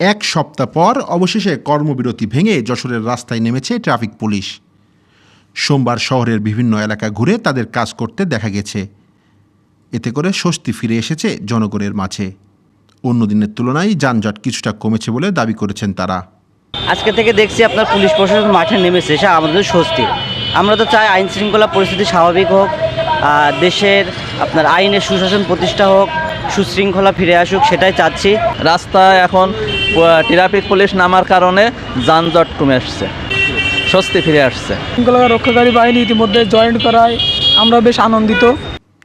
এক সপ্তাহ পর অবশেষে কর্মবিরতি ভেঙে যশোরের রাস্তায় নেমেছে ট্রাফিক পুলিশ। সোমবার শহরের বিভিন্ন এলাকা ঘুরে তাদের কাজ করতে দেখা গেছে। এতে করে স্বস্তি ফিরে এসেছে জনগণের মাঝে। অন্য দিনের তুলনায় যানজট কিছুটা কমেছে বলে দাবি করেছেন তারা। আজকে থেকে দেখছি আপনার পুলিশ প্রশাসন মাঠে নেমেছে সে আমাদের স্বস্তি। আমরা তো চাই আইন শৃঙ্খলা পরিস্থিতি স্বাভাবিক হোক আর দেশের আপনার আইনের সুশাসন প্রতিষ্ঠা হোক সুশৃঙ্খলা ফিরে আসুক সেটাই চাচ্ছি। রাস্তা এখন ট্রাফিক পুলিশ নামার কারণে যানজট কমে আসছে। স্বস্তি ফিরে আসছে। শৃঙ্খলা রক্ষাকারী বাহিনী ইতিমধ্যে জয়েন করায়। আমরা বেশ আনন্দিত।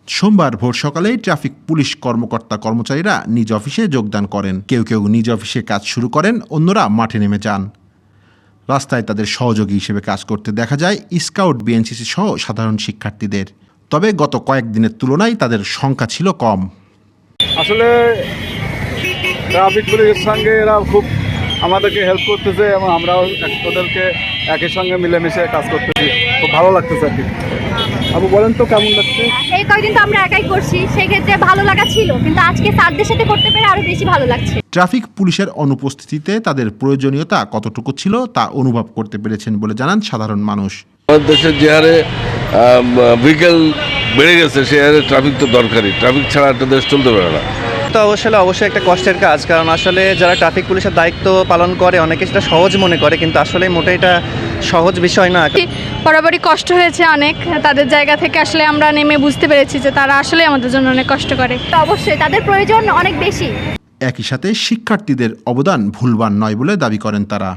সোমবার ভোর সকালেই ট্রাফিক পুলিশ কর্মকর্তা কর্মচারীরা নিজ অফিসে যোগদান করেন। কেউ কেউ নিজ অফিসে কাজ শুরু করেন অন্যরা মাঠে নেমে যান। রাস্তায় তাদের সহযোগী হিসেবে কাজ করতে দেখা যায় স্কাউট বিএনসিসি সহ সাধারণ শিক্ষার্থীদের। তবে গত কয়েকদিনের তুলনায় তাদের সংখ্যা ছিল কম। আসলে ট্রাফিক পুলিশের সঙ্গে এরা খুব আমাদেরকে হেল্প করতেছে এবং আমরাও ওদেরকে একই সঙ্গে মিলেমিশে কাজ করতেছি। খুব ভালো লাগতেছে আর কি। আপু বলেন তো কেমন লাগছে? এই কয়দিন তো আমরা একাই করছি সেই ক্ষেত্রে ভালো লাগা ছিল কিন্তু আজকে স্যারদের সাথে করতে পেরে আরও বেশি ভালো লাগছে। ট্রাফিক পুলিশের অনুপস্থিতিতে তাদের প্রয়োজনীয়তা কতটুকু ছিল তা অনুভব করতে পেরেছেন বলে জানান সাধারণ মানুষ। আমাদের দেশে যে হারে ভেহিকেল বেড়ে গেছে সে হারে ট্রাফিক তো দরকারি ট্রাফিক ছাড়া একটা দেশ চলতে পারে না। তো অবশ্যই অবশ্যই একটা কষ্টের কাজ কারণ আসলে যারা ট্রাফিক পুলিশের দায়িত্ব পালন করে অনেকে সেটা সহজ মনে করে কিন্তু আসলে মোটে এটা সহজ বিষয় না। বরাবরই কষ্ট হয়েছে অনেক তাদের জায়গা থেকে আসলে আমরা নেমে বুঝতে পেরেছি যে তারা আসলে আমাদের জন্য অনেক কষ্ট করে। তো অবশ্যই তাদের প্রয়োজন অনেক বেশি। একই সাথে শিক্ষার্থীদের অবদান ভুলবান নয় বলে দাবি করেন তারা।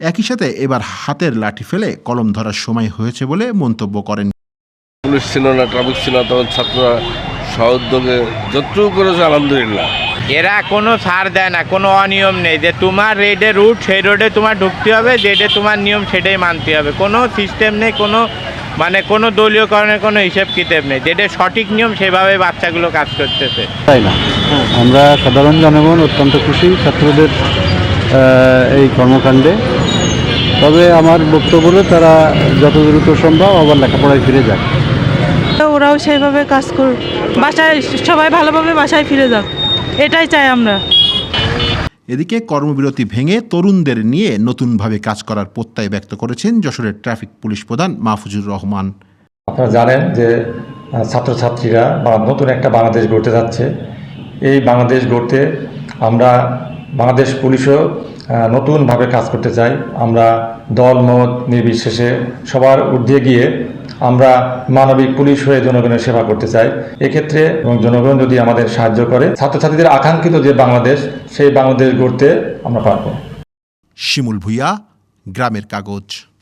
একই সাথে এবার হাতের লাঠি ফেলে কলম ধরার সময় হয়েছে বলে মন্তব্য করেন। পুলিশ ছিল না ট্রাফিক ছিল না তখন ছাত্ররা সহোদ্যোগে যতটুকু করেছে আলহামদুলিল্লাহ। এরা কোনো ছাড় দেয় না কোনো অনিয়ম নেই। যে তোমার রেডে রুট সেই রোডে তোমার ঢুকতে হবে যেটা তোমার নিয়ম সেটাই মানতে হবে। কোনো সিস্টেম নেই কোনো মানে কোনো দলীয়করণের কোনো হিসেব কিতাব নেই। যেটা সঠিক নিয়ম সেভাবে বাচ্চাগুলো কাজ করতেছে। তাই না? আমরা সাধারণ জনগণ অত্যন্ত খুশি ছাত্রদের এই কর্মকাণ্ডে। তবে আমার বক্তব্য হলো তারা যত দ্রুত সম্ভব আবার লেখাপড়ায় ফিরে যাক। ওরাও সেইভাবে কাজ করুক বাসায় সবাই ভালোভাবে বাসায় ফিরে যাক। এটাই চাই আমরা। এদিকে কর্মবিরতি ভেঙে তরুণদের নিয়ে নতুনভাবে কাজ করার প্রত্যয় ব্যক্ত করেছেন যশোরের ট্রাফিক পুলিশ প্রধান মাহফুজুর রহমান। আপনারা জানেন যে ছাত্রছাত্রীরা বা নতুন একটা বাংলাদেশ গড়তে যাচ্ছে। এই বাংলাদেশ গড়তে আমরা বাংলাদেশ পুলিশও আহ, নতুনভাবে কাজ করতে চাই। আমরা দল মত নির্বিশেষে সবার ঊর্ধ্বে গিয়ে আমরা মানবিক পুলিশ হয়ে জনগণের সেবা করতে চাই। এক্ষেত্রে এবং জনগণ যদি আমাদের সাহায্য করে, ছাত্রছাত্রীদের আকাঙ্ক্ষিত যে বাংলাদেশ, সেই বাংলাদেশ গড়তে আমরা পারব। শিমুল ভুইয়া, গ্রামের কাগজ।